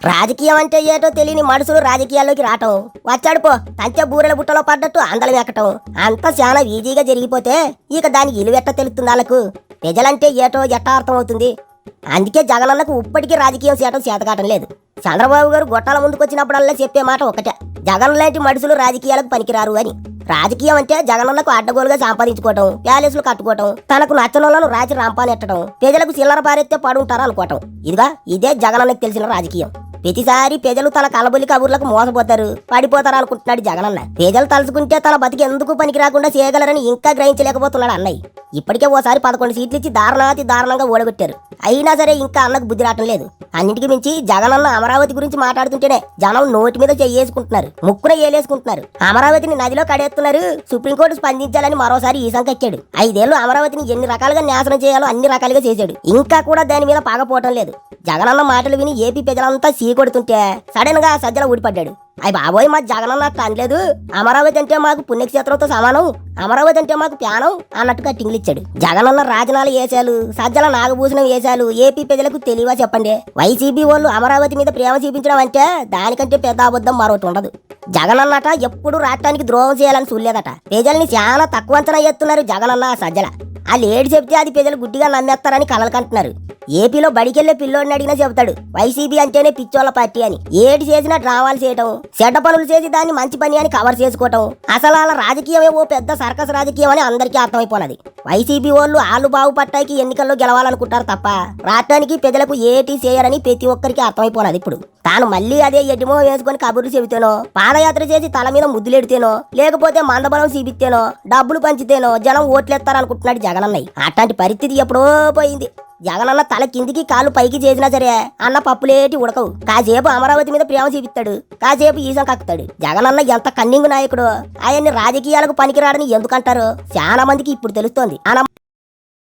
రాజకీయం అంటే ఏటో తెలియని మనుషులు రాజకీయాల్లోకి రావటం. వచ్చాడు పో. తంచె బూరెల బుట్టలో పడ్డట్టు అందలం ఎక్కటం అంతా చాలా ఈజీగా జరిగిపోతే ఇక దానికి ఇలువెట్ట తెలుస్తుంది వాళ్ళకు ప్రజలంటే ఏటో ఎట్టా అర్థం అవుతుంది అందుకే జగనన్నకు ఇప్పటికీ రాజకీయం చేయటం చేతకాటం లేదు. చంద్రబాబు గారు గొట్టాల ముందుకు వచ్చినప్పుడల్లా చెప్పే మాట ఒకటే జగన్ లాంటి మనుషులు రాజకీయాలకు పనికిరారు అని. రాజకీయం అంటే జగనన్నకు అడ్డగోలుగా సంపాదించుకోవటం ప్యాలెస్లు కట్టుకోవటం తనకు నచ్చనోళ్ళను రాజు రాంపానెట్టడం ప్రజలకు చిల్లర పారెత్తే పడుంటారా అనుకోవటం. ఇదిగా ఇదే జగనన్నకు తెలిసిన రాజకీయం. ప్రతిసారి ప్రజలు తల కలబొల్లి కబుర్లకు మోసపోతారు. పడిపోతారు అనుకుంటున్నాడు జగనన్న. ప్రజలు తలుచుకుంటే తన బతికి ఎందుకు పనికి రాకుండా చేయగలరని ఇంకా గ్రహించలేకపోతున్నాడు అన్నయ్య. ఇప్పటికే ఓసారి పదకొండు సీట్లు ఇచ్చి దారుణాతి దారుణంగా ఓడగొట్టారు. అయినా సరే ఇంకా అన్నకు బుద్ధి రావటం లేదు. అన్నిటికీ మించి జగనన్న అమరావతి గురించి మాట్లాడుతుంటేనే జనం నోటి మీద చెయ్యేసుకుంటున్నారు ముక్కున ఏలేసుకుంటున్నారు. అమరావతిని నదిలో కడేస్తున్నారు సుప్రీంకోర్టు స్పందించాలని మరోసారి ఈ సంకెక్కాడు ఐదేళ్ళు అమరావతిని ఎన్ని రకాలుగా నాశనం చేయాలో అన్ని రకాలుగా చేశాడు. ఇంకా కూడా దాని మీద పాగపోవటం లేదు. జగనన్న మాటలు విని ఏపీ ప్రజలంతా సీకొడుతుంటే సడన్గా సజ్జల ఊడిపడ్డాడు అయ్యి బాబోయ్ మా జగనన్న అట్ట అమరావతి అంటే మాకు పుణ్యక్షేత్రంతో సమానం. అమరావతి అంటే మాకు ప్యానం అన్నట్టుగా టింగిలిచ్చాడు జగనన్న రాజనాలు వేశాలు సజ్జల నాగభూషణం వేశాలు ఏపీ ప్రజలకు తెలియవా చెప్పండి. వైసీపీ వాళ్ళు అమరావతి మీద ప్రేమ చూపించడం అంటే దానికంటే పెద్ద అబద్ధం మరొకటి ఉండదు. జగనన్నట ఎప్పుడు రాష్ట్రానికి ద్రోహం చేయాలని చూడలేదట. ప్రజల్ని చాలా తక్కువ అంచనా ఎత్తున్నారు జగనన్న సజ్జల. వాళ్ళు ఏడు చెప్తే అది ప్రజలు గుడ్డిగా నమ్మేస్తారని కలలు కంటున్నారు. ఏపీలో బడికెళ్ళే పిల్లోడిని అడిగినా చెబుతాడు వైసీపీ అంటేనే పిచ్చోళ్ళ పార్టీ అని. ఏడు చేసినా డ్రావాలు చేయటం చెడ్డ పనులు చేసి దాన్ని మంచి పని అని కవర్ చేసుకోవటం అసలు వాళ్ళ రాజకీయమే ఓ పెద్ద సర్కస్ రాజకీయం అని అందరికీ అర్థమైపోయినది వైసీపీ వాళ్ళు ఆలు బాగుపట్టాయికి ఎన్నికల్లో గెలవాలనుకుంటారు తప్ప రాష్ట్రానికి ప్రజలకు ఏటి చేయరని ప్రతి ఒక్కరికి అర్థమైపోయినది ఇప్పుడు. తాను మళ్ళీ అదే ఎడ్డిమో వేసుకొని కబుర్లు చెబితేనో పాదయాత్ర చేసి తల మీద ముద్దులెడితేనో లేకపోతే మందబలం చూపిస్తేనో డబ్బులు పంచితేనో జనం ఓట్లేస్తారనుకుంటున్నాడు జగనన్నయ్య. అట్లాంటి పరిస్థితి ఎప్పుడో పోయింది. జగనన్న తల కిందికి కాలు పైకి చేసినా సరే అన్న పప్పులేటి ఉడకవు. కాసేపు అమరావతి మీద ప్రేమ చూపిస్తాడు. కాసేపు ఈసం కక్కుతాడు. జగనన్న ఎంత కన్నింగు నాయకుడు. ఆయన్ని రాజకీయాలకు పనికిరాడని ఎందుకంటారు చాలా మందికి ఇప్పుడు తెలుస్తోంది. అన